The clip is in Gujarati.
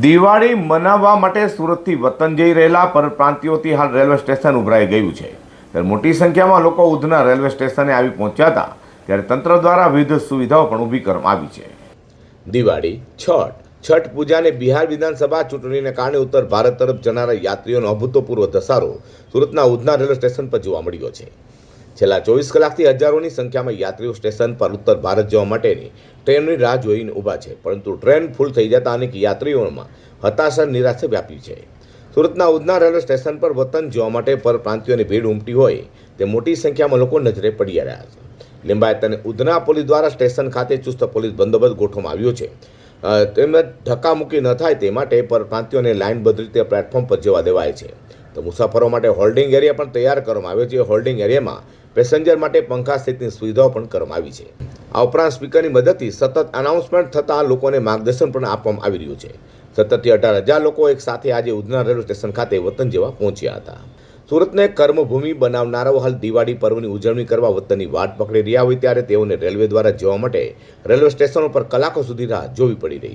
દિવાળી મનાવવા માટે સુરતથી વતન જઈ રહેલા પરપ્રાંતિઓથી હાલ રેલવે સ્ટેશન ઉભરાઈ ગયું છે. ત્યારે મોટી સંખ્યામાં લોકો ઉધના રેલવે સ્ટેશને આવી પહોંચ્યા હતા. ત્યારે તંત્ર દ્વારા વિવિધ સુવિધાઓ પણ ઊભી કરવામાં આવી છે. દિવાળી, છઠ છઠ પૂજાને બિહાર વિધાનસભા ચૂંટણીને કારણે ઉત્તર ભારત તરફ જનારા યાત્રીઓનો અભૂતપૂર્વ ધસારો સુરતના ઉધના રેલવે સ્ટેશન પર જોવા મળ્યો છે. છેલ્લા ચોવીસ કલાકથી હજારોની સંખ્યામાં યાત્રીઓ સ્ટેશન પર ઉત્તર ભારત જવા માટેની ટ્રેનની રાહ જોઈને ઊભા છે, પરંતુ ટ્રેન ફૂલ થઈ જતા અનેક યાત્રીઓમાં હતાશા નિરાશા વ્યાપી છે. સુરતના ઉધના રેલવે સ્ટેશન પર વતન જવા માટે પરપ્રાંતિયોની ભીડ ઉમટી હોય તે મોટી સંખ્યામાં લોકો નજરે પડી રહ્યા છે. લિંબાયત અને ઉધના પોલીસ દ્વારા સ્ટેશન ખાતે ચુસ્ત પોલીસ બંદોબસ્ત ગોઠવવામાં આવ્યો છે. તેમજ ધક્કામુક્કી ન થાય તે માટે પરપ્રાંતિયોને લાઇનબદ્ધ રીતે પ્લેટફોર્મ પર જવા દેવાય છે. તો મુસાફરો માટે હોલ્ડિંગ એરિયા પણ તૈયાર કરવામાં આવ્યો છે. હોલ્ડિંગ એરિયામાં પેસેન્જર માટે પંખા સ્થિતની સુવિધાઓ પણ કરવામાં આવી છે. આ ઉપરાંત સ્પીકરની મદદથી સતત અનાઉન્સમેન્ટ થતાં લોકોને માર્ગદર્શન પણ આપવામાં આવી રહ્યું છે. સતતથી અઢાર હજાર લોકો એક સાથે આજે ઉધના રેલવે સ્ટેશન ખાતે વતન જેવા પહોંચ્યા હતા. સુરતને કર્મભૂમિ બનાવનારાઓ હાલ દિવાળી પર્વની ઉજવણી કરવા વતનની વાટ પકડી રહ્યા હોય ત્યારે તેઓને રેલવે દ્વારા જવા માટે રેલવે સ્ટેશનો પર કલાકો સુધી રાહ જોવી પડી રહી